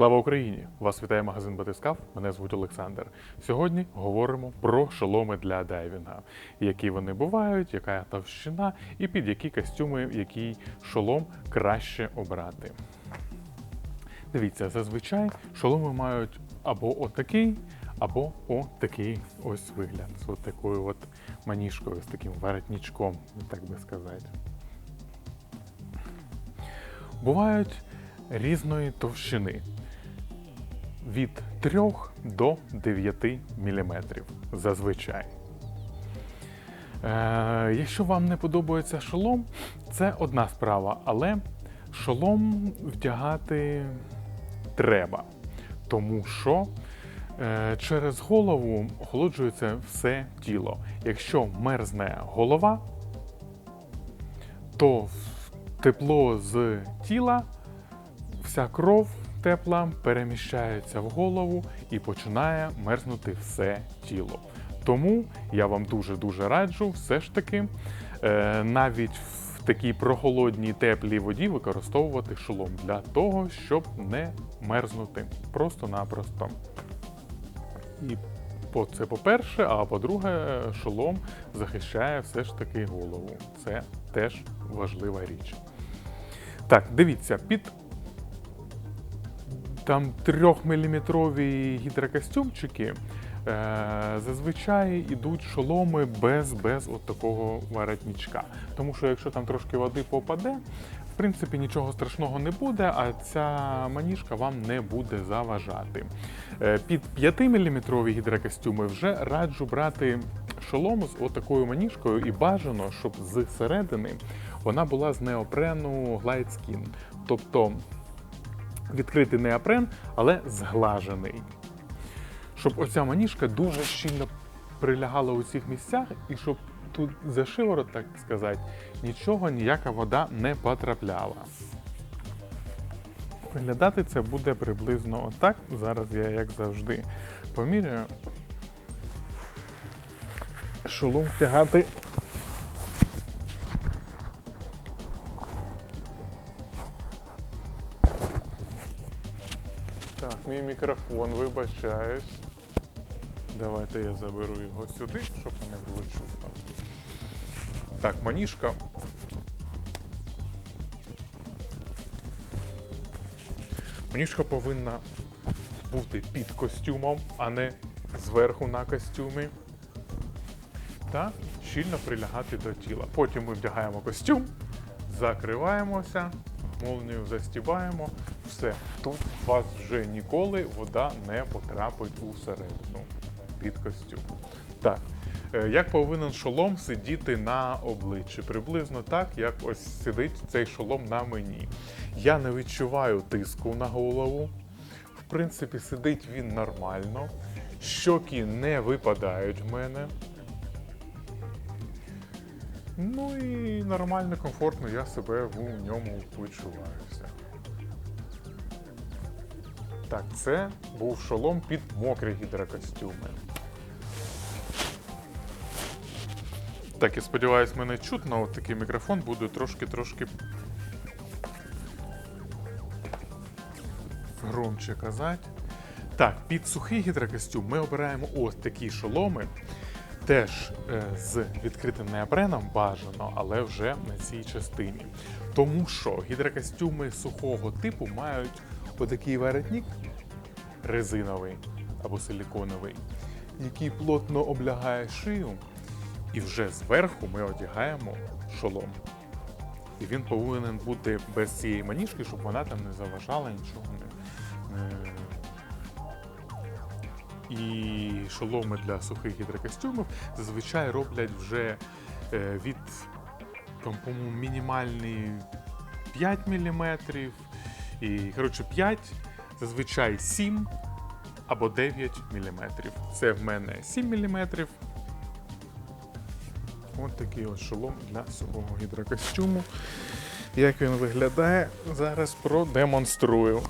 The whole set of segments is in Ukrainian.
Слава Україні! Вас вітає магазин Батискаф. Мене звуть Олександр. Сьогодні говоримо про шоломи для дайвінга, які вони бувають, яка товщина і під які костюми який шолом краще обрати. Дивіться, зазвичай шоломи мають або отакий, або отакий ось вигляд. З от такою от маніжкою, з таким воротничком, так би сказати. Бувають різної товщини від 3 до 9 мм зазвичай. Е, якщо вам не подобається шолом, це одна справа, але шолом вдягати треба, тому що е, через голову охолоджується все тіло. Якщо мерзне голова, то тепло з тіла, вся кров тепла переміщається в голову і починає мерзнути все тіло. Тому я вам дуже-дуже раджу все ж таки е, навіть в такій прохолодній теплій воді використовувати шолом для того, щоб не мерзнути просто-напросто. І це по-перше, а по-друге, шолом захищає все ж таки голову. Це теж важлива річ. Так, дивіться, під там 3-мм гідрокостюмчики е, зазвичай йдуть шоломи без, без от такого воротничка. Тому що якщо там трошки води попаде, в принципі нічого страшного не буде, а ця маніжка вам не буде заважати. Е, Під 5-мм гідрокостюми вже раджу брати шолом з отакою маніжкою і бажано, щоб з середини вона була з неопрену Glide. Тобто відкритий неопрен, але зглажений. Щоб оця маніжка дуже щільно прилягала у цих місцях, і щоб тут за шиворот, так сказати, нічого, ніяка вода не потрапляла. Виглядати це буде приблизно отак. Зараз я, як завжди, поміряю. Шолом втягати мій мікрофон, вибачаюсь. Давайте я заберу його сюди, щоб не було чутно. Так, маніжка. Маніжка повинна бути під костюмом, а не зверху на костюмі. Та щільно прилягати до тіла. Потім ми вдягаємо костюм, закриваємося, молнію застібаємо. Все, тут у вас вже ніколи вода не потрапить усередину під костюм. Так, е, як повинен шолом сидіти на обличчі? Приблизно так, як ось сидить цей шолом на мені. Я не відчуваю тиску на голову. В принципі, сидить він нормально. Щоки не випадають в мене. Ну і нормально, комфортно я себе в ньому почуваюся. Так, це був шолом під мокрі гідрокостюми. Так, я сподіваюся, мене чутно. От такий мікрофон буде трошки-трошки громче казати. Так, під сухий гідрокостюм ми обираємо ось такі шоломи. Теж е, з відкритим неопреном бажано, але вже на цій частині. Тому що гідрокостюми сухого типу мають отакий воротник резиновий або силіконовий, який плотно облягає шию, і вже зверху ми одягаємо шолом. І він повинен бути без цієї маніжки, щоб вона там не заважала нічого не. І шоломи для сухих гідрокостюмів зазвичай роблять вже е, від по-моєму, мінімальний 5 мм. І, коротше, 5, зазвичай 7 або 9 мм. Це в мене 7 мм. Ось такий ось шолом для сухого гідрокостюму. Як він виглядає, зараз продемонструю.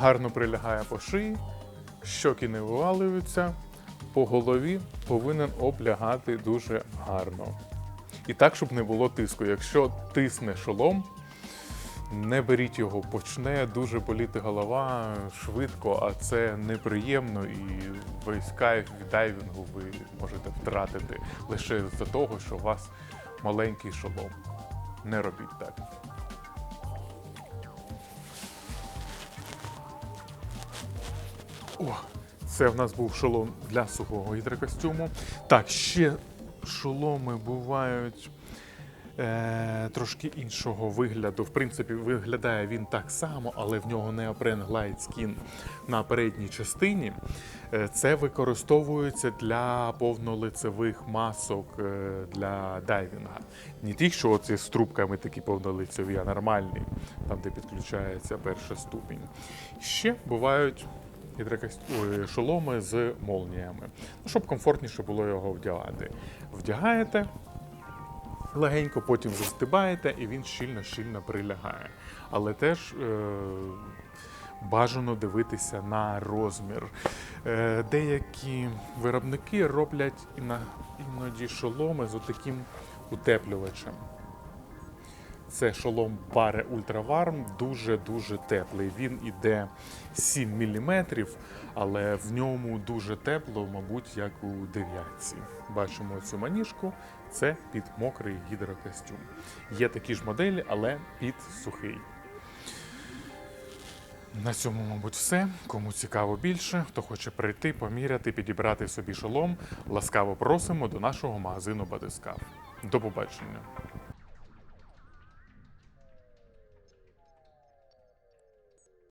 Гарно прилягає по шиї, щоки не вивалюються, по голові повинен облягати дуже гарно. І так, щоб не було тиску. Якщо тисне шолом, не беріть його, почне дуже боліти голова швидко, а це неприємно і весь кайф від дайвінгу ви можете втратити лише з-за того, що у вас маленький шолом. Не робіть так. О, це в нас був шолом для сухого гідрокостюму. Так, ще шоломи бувають е, трошки іншого вигляду. В принципі, виглядає він так само, але в нього неопрен Glide Skin на передній частині. Е, Це використовується для повнолицевих масок е, для дайвінга. Не ті, що оці з трубками такі повнолицеві, а нормальні, там де підключається перша ступінь. Ще бувають шоломи з молніями, ну, щоб комфортніше було його вдягати. Вдягаєте, легенько, потім застибаєте, і він щільно-щільно прилягає. Але теж е, бажано дивитися на розмір. Е, деякі виробники роблять іноді шоломи з отаким утеплювачем. Це шолом Ultra Warm, дуже-дуже теплий. Він іде 7 мм, але в ньому дуже тепло, мабуть, як у дев'ятці. Бачимо цю маніжку, це під мокрий гідрокостюм. Є такі ж моделі, але під сухий. На цьому, мабуть, все. Кому цікаво більше, хто хоче прийти, поміряти, підібрати собі шолом, ласкаво просимо до нашого магазину Батискав. До побачення.